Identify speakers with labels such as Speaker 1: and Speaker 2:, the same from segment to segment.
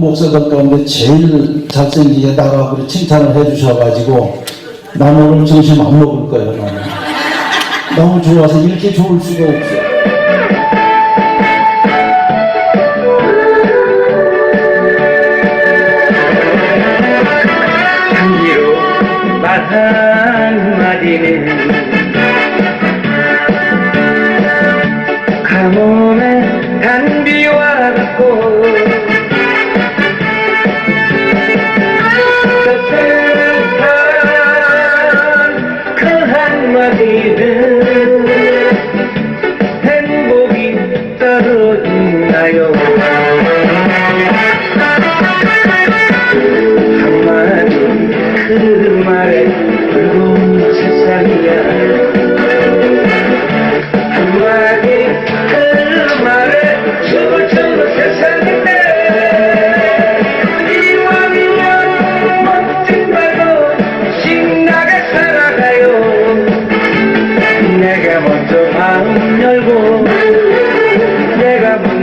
Speaker 1: 목사들 가운데 제일 잘생기게다가 그리 칭찬을 해주셔가지고 나는 오늘 점심 안 먹을 거예요 나는. 너무 좋아서 이렇게 좋을 수가 없어.
Speaker 2: 한마디는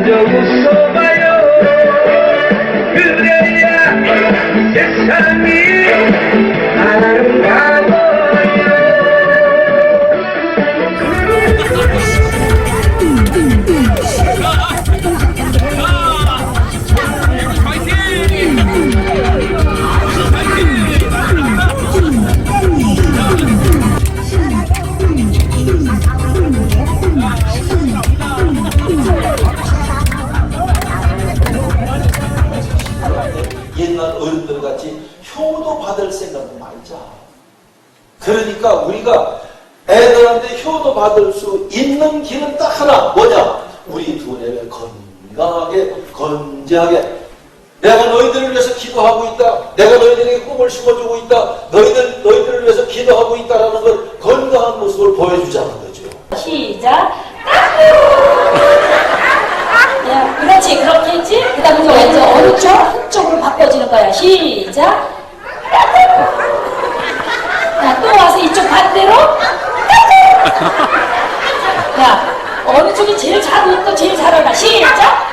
Speaker 2: 내가
Speaker 3: 같이 효도 받을 생각은 말자. 그러니까 우리가 애들한테 효도 받을 수 있는 길은 딱 하나 뭐냐? 우리 두뇌를 건강하게 건재하게 내가 너희들을 위해서 기도하고 있다. 내가 너희들에게 꿈을 심어주고 있다. 너희들 너희들을 위해서 기도하고 있다라는 걸 건강한 모습을 보여주자는 거죠.
Speaker 4: 시작. 야, 그렇지, 그렇게 했지? 그 다음에 이제 왼쪽, 어느 쪽? 한쪽으로 바꿔주는 거야. 시작. 야, 또 와서 이쪽 반대로. 야, 어느 쪽이 제일 잘 웃고 제일 잘 어울려. 시작.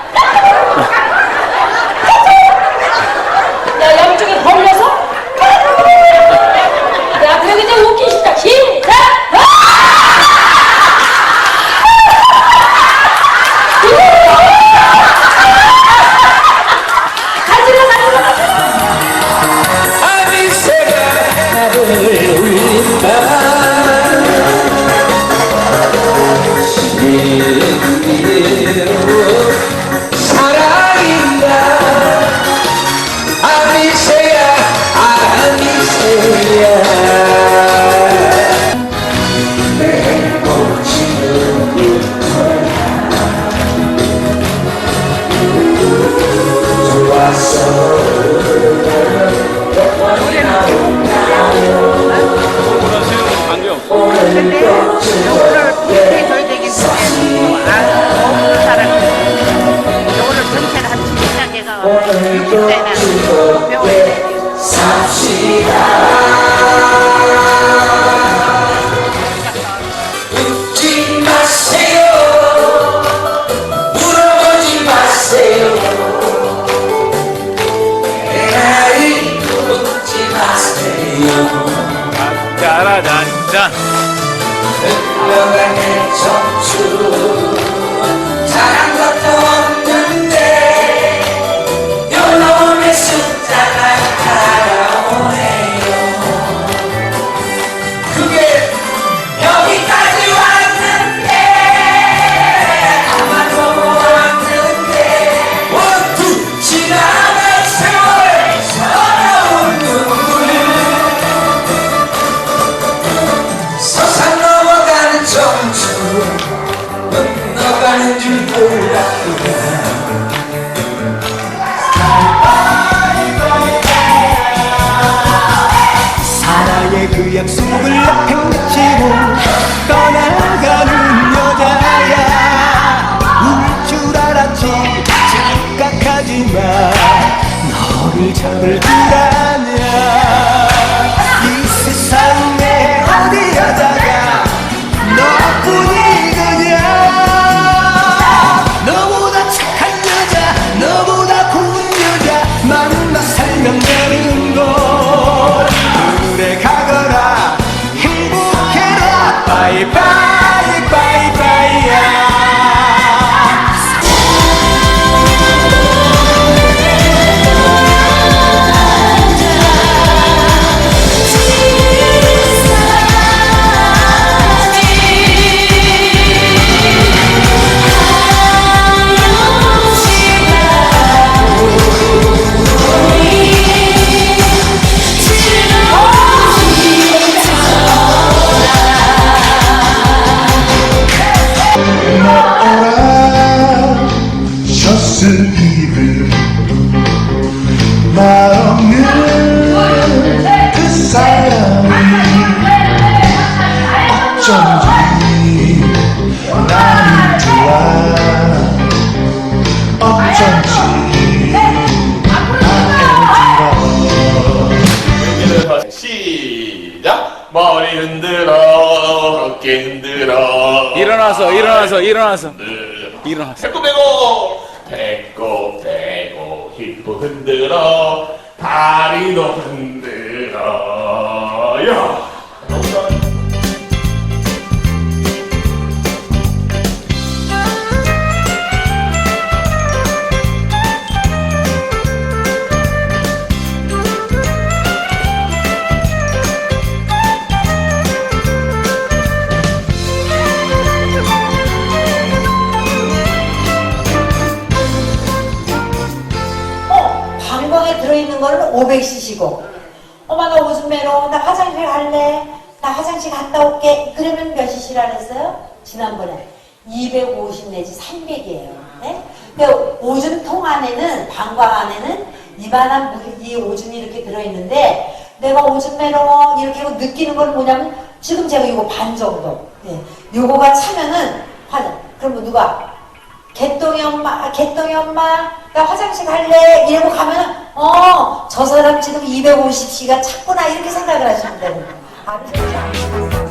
Speaker 5: 흘러 그
Speaker 6: 약속을 팽개치고 떠나가는 여자야. 울 줄 알았지. 착각하지마. 너를 잡을 줄 아냐
Speaker 7: 일어나서 일어나서. 일어나서 일어나서.
Speaker 8: 배꼽 빼고 배꼽 빼고 힙도 흔들어. 다리도 흔들어
Speaker 9: 500cc고. 엄마 나 오줌 매러 나 화장실 갈래. 나 화장실 갔다 올게. 그러면 몇 cc라 그랬어요? 지난번에 250 내지 300이에요. 네? 근데 오줌통 안에는 방광 안에는 이만한 물, 이 오줌이 이렇게 들어있는데 내가 오줌 매러 이렇게 하고 느끼는 건 뭐냐면 지금 제가 이거 반 정도. 예. 요거가 차면은 화장. 그러면 누가 개똥이 엄마, 아, 개똥이 엄마, 나 화장실 갈래. 이러고 가면은, 어, 저 사람 지금 250시가 찼구나. 이렇게 생각을 하시면 되는 거예요. 아, 진